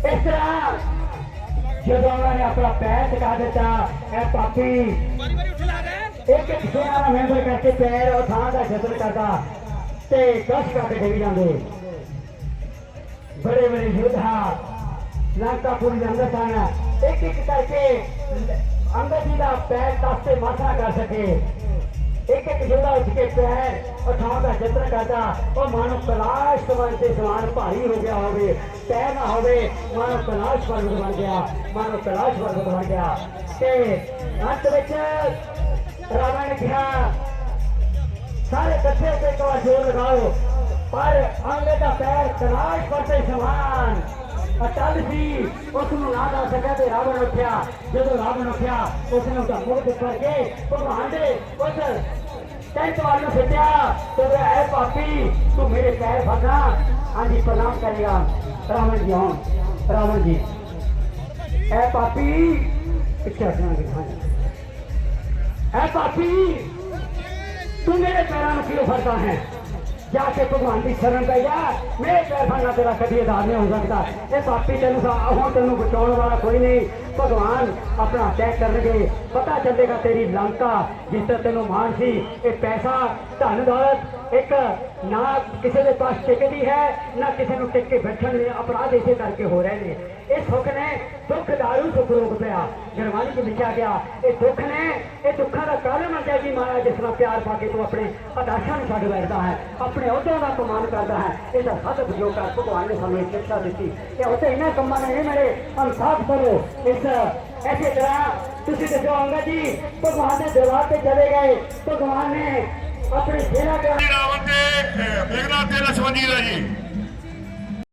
ਇਸ ਤਰ੍ਹਾਂ ਜਦੋਂ ਉਹਨਾਂ ਨੇ ਆਪਣਾ ਪੈਰ ਟਿਕਾ ਦਿੱਤਾ ਇਹ ਪਾਪੀ ਵਾਰੀ ਵਾਰੀ ਉੱਠ ਲਾ ਦੇ। ਇੱਕ ਦਾ ਮੈਂਬਰ ਕਰਕੇ ਪੈਰ ਉਹ ਥਾਂ ਦਾ ਜਤਨ ਕਰਦਾ ਤੇ ਕਸ਼ ਕਰਕੇ ਡਿੱਗ ਜਾਂਦੇ। ਬੜੇ ਬੜੇ ਯੋਧਾ ਲੰਕਾਪੁਰ ਦੇ ਅੰਦਰ ਸਨ। ਇੱਕ ਇੱਕ ਕਰਕੇ ਅੰਦਰ ਜੀ ਦਾ ਪੈਰ ਤਸਤੇ ਮਾਥਾ ਕਰ ਸਕੇ। ਇੱਕ ਇੱਕ ਯੋਧਾ ਉੱਠ ਕੇ ਪੈਰ ਉਹ ਥਾਂ ਦਾ ਜਤਨ ਕਰਦਾ ਉਹ ਮਾਨੋ ਕਲਾਸ਼ ਸਮਾਨ ਤੇ ਸਮਾਨ ਭਾਰੀ ਹੋ ਗਿਆ ਹੋਵੇ ਪੈਰ ਨਾ ਹੋਵੇ ਮਾਨੋ ਕਲਾਸ਼ ਪਰਬਤ ਬਣ ਗਿਆ ਮਾਨੋ ਕਲਾਸ਼ ਪਰਬਤ ਬਣ ਗਿਆ ਤੇ ਅੰਤ ਵਿੱਚ ਰਾਵਣ ਨੇ ਕਿਹਾ ਸਾਰੇ ਇਕੱਠੇ ਹੋ ਕੇ ਇੱਕ ਵਾਰ ਜ਼ੋਰ ਲਗਾਓ ਪਰ ਆਂਲੇ ਦਾ ਪੈਰ ਤਲਾਸ਼ ਕਰਦੇ ਸਮਾਨ ਅਟਲ ਸੀ ਉਸ ਨੂੰ ਨਾ ਦਾ ਸਕਿਆ ਤੇ ਰਾਵਣ ਉੱਠਿਆ ਜਦੋਂ ਰਾਵਣ ਉੱਠਿਆ ਉਸ ਨੇ ਉਹਦਾ ਮੁਖ ਕਰਕੇ ਭਗਵਾਨ ਦੇ ਉਸ ਟੈਂਟ ਵੱਲ ਨੂੰ ਸਿੱਟਿਆ ਤੇ ਉਹ ਐ ਪਾਪੀ ਤੂੰ ਮੇਰੇ ਪੈਰ ਫਸਾ ਹਾਂਜੀ ਪ੍ਰਣਾਮ ਕਰੇਗਾ ਰਾਵਣ ਜੀ ਹਾਂ ਰਾਵਣ ਜੀ ਐ ਪਾਪੀ ਪਿੱਛੇ ਹਟਣਾ ਹਾਂਜੀ ਐ ਪਾਪੀ ਤੂੰ ਮੇਰੇ ਪੈਰਾਂ ਨੂੰ ਕਿਉਂ ਫੜਦਾ ਹੈ ਜਾ ਕੇ ਭਗਵਾਨ ਦੀ ਸ਼ਰਨ ਪੈ ਜਾ ਮੇਰੇ ਪੈਰ ਫੜਨਾ ਤੇਰਾ ਕਦੀ ਆਧਾਰ ਨਹੀਂ ਹੋ ਸਕਦਾ ਇਹ ਪਾਪੀ ਤੈਨੂੰ ਹੁਣ ਤੈਨੂੰ ਬਚਾਉਣ ਵਾਲਾ ਕੋਈ ਨਹੀਂ ਭਗਵਾਨ ਆਪਣਾ ਅਟੈਕ ਕਰਨਗੇ। ਪਤਾ ਚੱਲੇਗਾ ਤੇਰੀ ਲੰਕਾ, ਜਿਸ ਤੇ ਤੈਨੂੰ ਮਾਣ ਸੀ। ਇਹ ਪੈਸਾ, ਧਨ ਦੌਲਤ, ਇੱਕ ਨਾ ਕਿਸੇ ਦੇ ਪਾਸ ਟਿਕਦੀ ਹੈ, ਨਾ ਕਿਸੇ ਨੂੰ ਟਿਕ ਕੇ ਬੈਠਣ ਦੇ ਅਪਰਾਧ ਇਸੇ ਕਰਕੇ ਹੋ ਰਹੇ ਨੇ। ਇਹ ਸੁੱਖ ਨੇ, ਦੁੱਖ ਦਾਰੂ ਸੁੱਖ ਰੋਗ ਪਿਆ। ਗੁਰਬਾਣੀ 'ਚ ਲਿਖਿਆ ਗਿਆ, ਇਹ ਦੁੱਖ ਨੇ, ਇਹ ਦੁੱਖਾਂ ਦਾ ਕਾਰਨ ਬਣਦਾ ਜੀ ਮਹਾਰਾਜ, ਜਿਸ ਨਾਲ ਪਿਆਰ ਪਾ ਕੇ ਤੂੰ ਆਪਣੇ ਆਦਰਸ਼ਾਂ ਨੂੰ ਛੱਡ ਬੈਠਦਾ ਹੈ, ਆਪਣੇ ਅਹੁਦਿਆਂ ਦਾ ਅਪਮਾਨ ਕਰਦਾ ਹੈ। ਇਹਦਾ ਸਦ ਉਪਯੋਗ ਕਰ ਭਗਵਾਨ ਨੇ ਸਾਨੂੰ ਇਹ ਸਿੱਖਿਆ ਦਿੱਤੀ ਕਿ ਉੱਥੇ ਇਹਨਾਂ ਕੰਮਾਂ ਨੇ ਇਹ ਮੇਰੇ ਅਨਸਾਫ ਕਰੋ। ਇਸ ऐसी तरह तुम दसो अंगद जी, भगवान के दरबार से चले गए। भगवान ने अपनी सेना